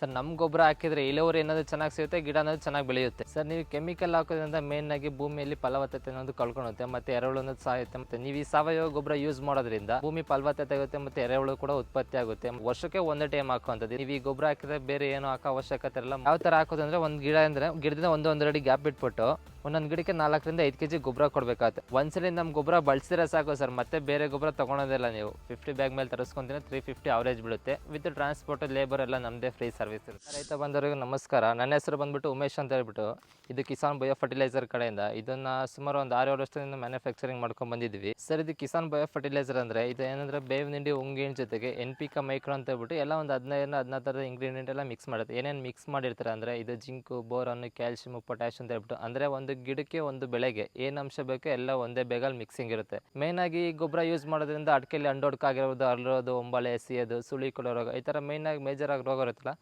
Sir ನಮ್ಮ ಗೊಬ್ಬರ ಹಾಕಿದ್ರೆ ಇಳುವರಿ ಅನ್ನೋದು ಚೆನ್ನಾಗಿ ಸಿಗುತ್ತೆ, ಗಿಡ ಅನ್ನೋದು ಚೆನ್ನಾಗಿ ಬೆಳೆಯುತ್ತೆ. ಸರ್, ನೀವು ಕೆಮಿಕಲ್ ಹಾಕೋದ್ರಿಂದ ಮೇನ್ ಆಗಿ ಭೂಮಿಯಲ್ಲಿ ಫಲವತ್ತತೆ ಅನ್ನೋದು ಕಳ್ಕೊಳುತ್ತೆ, ಮತ್ತೆ ಎರೆಹುಳು ಅನ್ನೋದು ಸಾಯುತ್ತೆ, ಮತ್ತೆ ನೀವು ಈ ಸಾವಯವ ಗೊಬ್ಬರ ಯೂಸ್ ಮಾಡೋದ್ರಿಂದ ಭೂಮಿ ಫಲವತ್ತತೆ ಆಗುತ್ತೆ, ಮತ್ತೆ ಎರೆಹುಳು ಕೂಡ ಉತ್ಪತ್ತಿ ಆಗುತ್ತೆ. ವರ್ಷಕ್ಕೆ ಒಂದೇ ಟೈಮ್ ಹಾಕುವಂಥದ್ದು. ನೀವು ಈ ಗೊಬ್ಬರ ಹಾಕಿದ್ರೆ ಬೇರೆ ಏನು ಹಾಕೋ ಅವಶ್ಯಕತೆ ಇಲ್ಲ ಯಾವ ಥರ ಹಾಕೋದಂದ್ರೆ, ಒಂದು ಗಿಡ ಅಂದ್ರೆ, ಗಿಡದಿಂದ ಒಂದು ಒಂದೆರಡು ಗ್ಯಾಪ್ ಬಿಟ್ಬಿಟ್ಟು ಒಂದೊಂದು ಗಿಡಕ್ಕೆ ನಾಲ್ಕರಿಂದ ಐದು ಕೆ ಜಿ ಗೊಬ್ಬರ ಕೊಡಬೇಕಾಗುತ್ತೆ. ಒಂದ್ಸಲಿ ನಮ್ಮ ಗೊಬ್ಬರ ಬಳಸಿದ್ರೆ ಸಾಕು ಸರ್, ಮತ್ತೆ ಬೇರೆ ಗೊಬ್ಬರ ತೊಗೊಳೋದಿಲ್ಲ ನೀವು. ಫಿಫ್ಟಿ ಬ್ಯಾಗ್ ಮೇಲೆ ತರಿಸ್ಕೊಂತೀನಿ ತ್ರೀ ಫಿಫ್ಟಿ ಅವರೇಜ್ ಬೀಳುತ್ತೆ. ವಿತ್ ಟ್ರಾನ್ಸ್ಪೋರ್ಟ್ ಲೇಬರ್ ಎಲ್ಲ ನಮ್ಮದೇ ಫ್ರೀ ಸರ್ವಿಸ್ ಇರುತ್ತೆ. ರೈತ ಬಂದವರಿಗೆ ನಮಸ್ಕಾರ. ನನ್ನ ಹೆಸರು ಬಂದ್ಬಿಟ್ಟು ಉಮೇಶ್ ಅಂತ ಹೇಳ್ಬಿಟ್ಟು, ಇದು ಕಿಸಾನ್ ಬಯೋ ಫರ್ಟಿಲೈಸರ್ ಕಡೆಯಿಂದ. ಇದನ್ನ ಸುಮಾರು ಒಂದು ಆರು ಏಳು ವರ್ಷದಿಂದ ಮ್ಯಾನುಫ್ಯಾಕ್ಚರಿಂಗ್ ಮಾಡ್ಕೊಂಡು ಬಂದಿದ್ದೀವಿ. ಸರ್, ಇದು ಕಿಸಾನ್ ಬಯೋ ಫರ್ಟಿಲೈಸರ್ ಅಂದ್ರೆ, ಇದು ಏನಂದ್ರೆ ಬೇವಿನ ಹಿಂಡಿ ಉಂಗಿನ ಜೊತೆಗೆ ಎನ್ ಪಿ ಕ ಮೈಕ್ರೋ ಅಂತ ಹೇಳ್ಬಿಟ್ಟು ಎಲ್ಲ ಒಂದು ಹದಿನೈದು ಹದಿನಾರು ಥರದ ಇಂಗ್ರೀಡಿಯೆಂಟ್ ಎಲ್ಲ ಮಿಕ್ಸ್ ಮಾಡುತ್ತೆ. ಏನೇನು ಮಿಕ್ಸ್ ಮಾಡಿರ್ತಾರೆ ಅಂದ್ರೆ, ಇದು ಜಿಂಕು, ಬೋರನ್ನು, ಕ್ಯಾಲ್ಸಿಯಂ ಪೊಟ್ಯಾಶಿಯಂ ಅಂತ ಹೇಳ್ಬಿಟ್ಟು. ಅಂದರೆ ಒಂದು ಗಿಡಕ್ಕೆ ಒಂದು ಬೆಳೆಗೆ ಏನು ಅಂಶ ಬೇಕೋ ಎಲ್ಲ ಒಂದೇ ಬೇಗಲ್ಲಿ ಮಿಕ್ಸಿಂಗ್ ಇರುತ್ತೆ. ಮೇನ್ ಆಗಿ ಈ ಗೊಬ್ಬರ ಯೂಸ್ ಮಾಡೋದ್ರಿಂದ ಅಡಿಕೆಯಲ್ಲಿ ಅಂಡೋಡ್ಕಾಗಿರೋದು ಅರಳೋದು ಒಂಬಳೆ ಎಸಿಯೋದು ಸುಳಿ ಕೊಡೋ ರೋಗ ಈ ಥರ ಮೇನ್ ಆಗಿ ಮೇಜರ್ ಆಗಿ ರೋಗ ಇರುತ್ತಲ್ಲ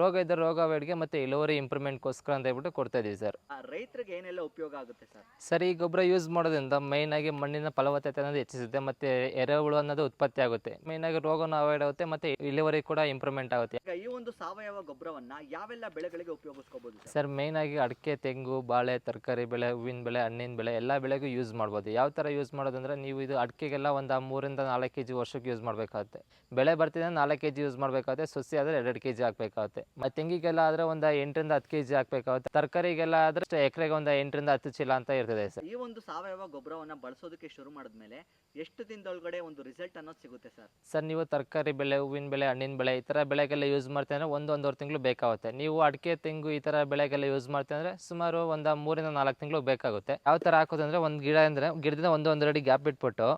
ರೋಗ ಇದ್ದ ರೋಗ ಅವಾಯ್ಡ್ಗೆ ಮತ್ತೆ ಇಳುವರಿ ಇಂಪ್ರೂವ್ಮೆಂಟ್ಗೋಸ್ಕರ ಅಂತ ಹೇಳ್ಬಿಟ್ಟು ಕೊಡ್ತಾ ಇದೀವಿ ಸರ್. ರೈತರಿಗೆ ಏನೆಲ್ಲ ಉಪಯೋಗ ಆಗುತ್ತೆ ಸರ್? ಸರ್ ಈ ಗೊಬ್ಬರ ಯೂಸ್ ಮಾಡೋದ್ರಿಂದ ಮೈನ್ ಆಗಿ ಮಣ್ಣಿನ ಫಲವತ್ತತೆ ಅನ್ನೋದು ಹೆಚ್ಚಿಸುತ್ತೆ ಮತ್ತೆ ಎರೆಹುಳು ಅನ್ನೋದು ಉತ್ಪತ್ತಿ ಆಗುತ್ತೆ. ಮೈನ್ ಆಗಿ ರೋಗನ ಅವಾಯ್ಡ್ ಆಗುತ್ತೆ ಮತ್ತೆ ಇಳುವರಿ ಕೂಡ ಇಂಪ್ರೂವ್ಮೆಂಟ್ ಆಗುತ್ತೆ. ಈಗ ಈ ಒಂದು ಸಾವಯವ ಗೊಬ್ಬರವನ್ನ ಯಾವೆಲ್ಲ ಬೆಳೆಗಳಿಗೆ ಉಪಯೋಗಿಸ್ಕೋಬಹುದು ಸರ್? ಮೈನ್ ಆಗಿ ಅಡಿಕೆ ತೆಂಗು ಬಾಳೆ ತರಕಾರಿ ಬೆಳೆ ಹೂವಿನ ಬೆಳೆ ಹಣ್ಣಿನ ಬೆಳೆ ಎಲ್ಲ ಬೆಳೆಗೂ ಯೂಸ್ ಮಾಡ್ಬೋದು. ಯಾವ ಥರ ಯೂಸ್ ಮಾಡೋದಂದ್ರೆ ನೀವು ಇದು ಅಡಿಕೆಗೆಲ್ಲ ಒಂದು ಮೂರಿಂದ ನಾಲ್ಕು ಕೆ ಜಿ ವರ್ಷಕ್ಕೆ ಯೂಸ್ ಮಾಡಬೇಕಾಗುತ್ತೆ. ಬೆಳೆ ಬರ್ತಿದ್ರೆ ನಾಲ್ಕು ಕೆ ಜಿ ಯೂಸ್ ಮಾಡಬೇಕಾಗುತ್ತೆ ಸೊಸಿ ಆದರೆ ಎರಡು ಕೆ ಜಿ ಹಾಕಬೇಕಾಗುತ್ತೆ. ಮತ್ತು ತೆಂಗಿಗೆಲ್ಲ ಆದರೆ ಒಂದು ಎಂಟರಿಂದ ಹತ್ತು ಕೆಜಿ ಹಾಕಬೇಕಾಗುತ್ತೆ ತರಕಾರಿಗೆಲ್ಲ ಆದರೆ ಎಕರೆಗೆ ಒಂದು ಎಂಟರಿಂದ ಹತ್ತು ಚೀಲ ಅಂತ ಇರ್ತದೆ ಸರ್. ಈ ಒಂದು ಸಾವಯವ ಗೊಬ್ಬರವನ್ನ ಬಳಸೋದಕ್ಕೆ ಶುರು ಮಾಡಿದ್ಮೇಲೆ ಎಷ್ಟು ದಿನದೊಳಗಡೆ ಒಂದು ರಿಸಲ್ಟ್ ಅನ್ನೋದು ಸಿಗುತ್ತೆ ಸರ್? ಸರ್ ನೀವು ತರಕಾರಿ ಬೆಳೆ ಹೂವಿನ ಬೆಳೆ ಹಣ್ಣಿನ ಬೆಳೆ ಈ ಥರ ಬೆಳೆಗೆಲ್ಲ ಯೂಸ್ ಮಾಡ್ತೀವಿ ಅಂದರೆ ಒಂದು ಒಂದೂವರೆ ತಿಂಗಳು ಬೇಕಾಗುತ್ತೆ. ನೀವು ಅಡಿಕೆ ತೆಂಗು ಈ ಥರ ಬೆಳೆಗೆಲ್ಲ ಯೂಸ್ ಮಾಡ್ತೀವಿ ಅಂದರೆ ಸುಮಾರು ಒಂದು ಮೂರಿಂದ ನಾಲ್ಕು ತಿಂಗಳು ಬೇಕಾಗುತ್ತೆ. ಯಾವ ಥರ ಹಾಕೋದಂದ್ರೆ ಒಂದು ಗಿಡ ಅಂದರೆ ಗಿಡದಿಂದ ಒಂದು ಒಂದೆರಡು ಅಡಿ ಗ್ಯಾಪ್ ಬಿಟ್ಬಿಟ್ಟು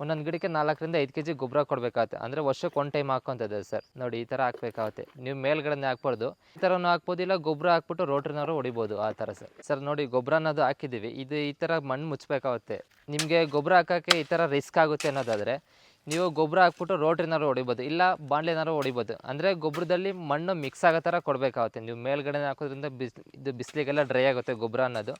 ಒಂದೊಂದು ಗಿಡಕ್ಕೆ ನಾಲ್ಕರಿಂದ ಐದು ಕೆ ಜಿ ಗೊಬ್ಬರ ಕೊಡಬೇಕಾಗುತ್ತೆ. ಅಂದರೆ ವರ್ಷಕ್ಕೆ ಒನ್ ಟೈಮ್ ಹಾಕೋಂಥದ್ದು ಸರ್. ನೋಡಿ, ಈ ಥರ ಹಾಕ್ಬೇಕಾಗುತ್ತೆ. ನೀವು ಮೇಲ್ಗಡೆನೇ ಹಾಕ್ಬಾರ್ದು. ಈ ಥರನೂ ಹಾಕ್ಬೋದು, ಇಲ್ಲ ಗೊಬ್ಬರ ಹಾಕ್ಬಿಟ್ಟು ರೋಟ್ರಿನವರು ಹೊಡಿಬೋದು ಆ ಥರ ಸರ್. ಸರ್, ನೋಡಿ ಗೊಬ್ಬರ ಅನ್ನೋದು ಹಾಕಿದ್ದೀವಿ. ಇದು ಈ ಥರ ಮಣ್ಣು ಮುಚ್ಚಬೇಕಾಗುತ್ತೆ ನಿಮಗೆ ಗೊಬ್ಬರ ಹಾಕೋಕ್ಕೆ ಈ ಥರ ರಿಸ್ಕ್ ಆಗುತ್ತೆ ಅನ್ನೋದಾದರೆ, ನೀವು ಗೊಬ್ಬರ ಹಾಕ್ಬಿಟ್ಟು ರೋಟ್ರಿನಾರು ಹೊಡಿಬೋದು, ಇಲ್ಲ ಬಾಣಲೆನಾರು ಹೊಡಿಬೋದು. ಅಂದರೆ ಗೊಬ್ಬರದಲ್ಲಿ ಮಣ್ಣು ಮಿಕ್ಸ್ ಆಗೋ ಥರ ಕೊಡಬೇಕಾಗುತ್ತೆ. ನೀವು ಮೇಲ್ಗಡೆ ಹಾಕೋದ್ರಿಂದ ಬಿಸ್, ಇದು ಬಿಸಿಲಿಗೆಲ್ಲ ಡ್ರೈ ಆಗುತ್ತೆ ಗೊಬ್ಬರ ಅನ್ನೋದು.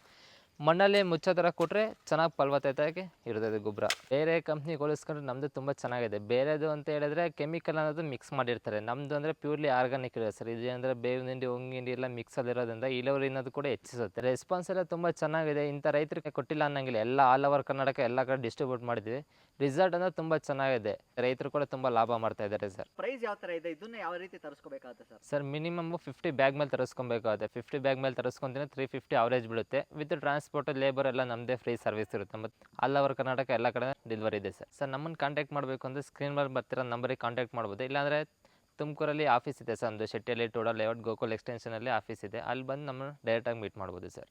ಮಣ್ಣಲ್ಲಿ ಮುಚ್ಚೋ ಥರ ಕೊಟ್ಟರೆ ಚೆನ್ನಾಗಿ ಫಲವತ್ತತೆಗೆ ಇರ್ತದೆ ಗೊಬ್ಬರ. ಬೇರೆ ಕಂಪ್ನಿಗೆ ಹೋಲಿಸ್ಕೊಂಡ್ರೆ ನಮ್ಮದು ತುಂಬ ಚೆನ್ನಾಗಿದೆ. ಬೇರೆದು ಅಂತ ಹೇಳಿದ್ರೆ ಕೆಮಿಕಲ್ ಅನ್ನೋದು ಮಿಕ್ಸ್ ಮಾಡಿರ್ತಾರೆ. ನಮ್ಮದು ಅಂದರೆ ಪ್ಯೂರ್ಲಿ ಆರ್ಗಾನಿಕ್ ಇರೋದು ಸರ್. ಇದು ಅಂದರೆ ಬೇವಿನ ಹಿಂಡಿ ಹೊಂಗಿ ಹಿಂಡಿ ಎಲ್ಲ ಮಿಕ್ಸಲ್ಲಿರೋದ್ರಿಂದ ಇಳುವರಿ ಅನ್ನೋದು ಕೂಡ ಹೆಚ್ಚಿಸುತ್ತೆ. ರೆಸ್ಪಾನ್ಸ್ ಎಲ್ಲ ತುಂಬ ಚೆನ್ನಾಗಿದೆ. ಇಂಥ ರೈತರಿಗೆ ಕೊಟ್ಟಿಲ್ಲ ಅನ್ನೋಂಗಿಲ್ಲ. ಎಲ್ಲ ಆಲ್ ಓವರ್ ಕರ್ನಾಟಕ ಎಲ್ಲ ಕಡೆ ಡಿಸ್ಟ್ರಿಬ್ಯೂಟ್ ಮಾಡಿದ್ವಿ ರಿಸಲ್ಟ್ ಅಂದ್ರೆ ತುಂಬಾ ಚೆನ್ನಾಗಿದೆ. ರೈತರು ಕೂಡ ತುಂಬಾ ಲಾಭ ಮಾಡ್ತಾ ಇದ್ದಾರೆ ಸರ್. ಪ್ರೈಸ್ ಯಾವ ತರ ಇದೆ? ಇದನ್ನ ಯಾವ ರೀತಿ ತರಿಸ್ಕೋಬೇಕಾಗುತ್ತೆ sir? Sir minimum fifty bag ಮೇಲೆ ತರಿಸ್ಕೊಬೇಕಾಗುತ್ತೆ. ಫಿಫ್ಟಿ ಬ್ಯಾಗ್ ಮೇಲೆ ತರಿಸ್ಕೊಂತೀನಿ ತ್ರೀ ಫಿಫ್ಟಿ ಅವರೇಜ್ ಬೀಳುತ್ತೆ ವಿತ್ ಟ್ರಾನ್ಸ್ಪೋರ್ಟ್ ಲೇಬರ್ ಎಲ್ಲ ನಮ್ಮದೇ ಫ್ರೀ ಸರ್ವಿಸ್ ಇರುತ್ತೆ. ಮತ್ತು ಆಲ್ ಓವರ್ ಕರ್ನಾಟಕ ಎಲ್ಲ ಕಡೆ ಡೆಲಿವರಿ ಇದೆ ಸರ್. ಸರ್ ನಮ್ಮನ್ನು ಕಾಂಟ್ಯಾಕ್ಟ್ ಮಾಡಬೇಕು ಅಂದರೆ ಸ್ಕ್ರೀನ್ ಮೇಲೆ ಬರ್ತಿರೋ ನಂಬರಿಗೆ ಕಾಂಟ್ಯಾಕ್ಟ್ ಮಾಡ್ಬೋದು. ಇಲ್ಲಾಂದರೆ ತುಮಕೂರಲ್ಲಿ ಆಫೀಸ್ ಇದೆ ಸರ್ ಒಂದು ಶೆಟ್ಟಿಯಲ್ಲಿ ಟೋಡಲ್ ಲೇಔಟ್ ಗೋಕುಲ್ ಎಕ್ಸ್ಟೆನ್ಷನಲ್ಲಿ ಆಫೀಸ್ ಇದೆ. ಅಲ್ಲಿ ಬಂದು ನಮ್ಮನ್ನು ಡೈರೆಕ್ಟಾಗಿ ಮೀಟ್ ಮಾಡ್ಬೋದು ಸರ್.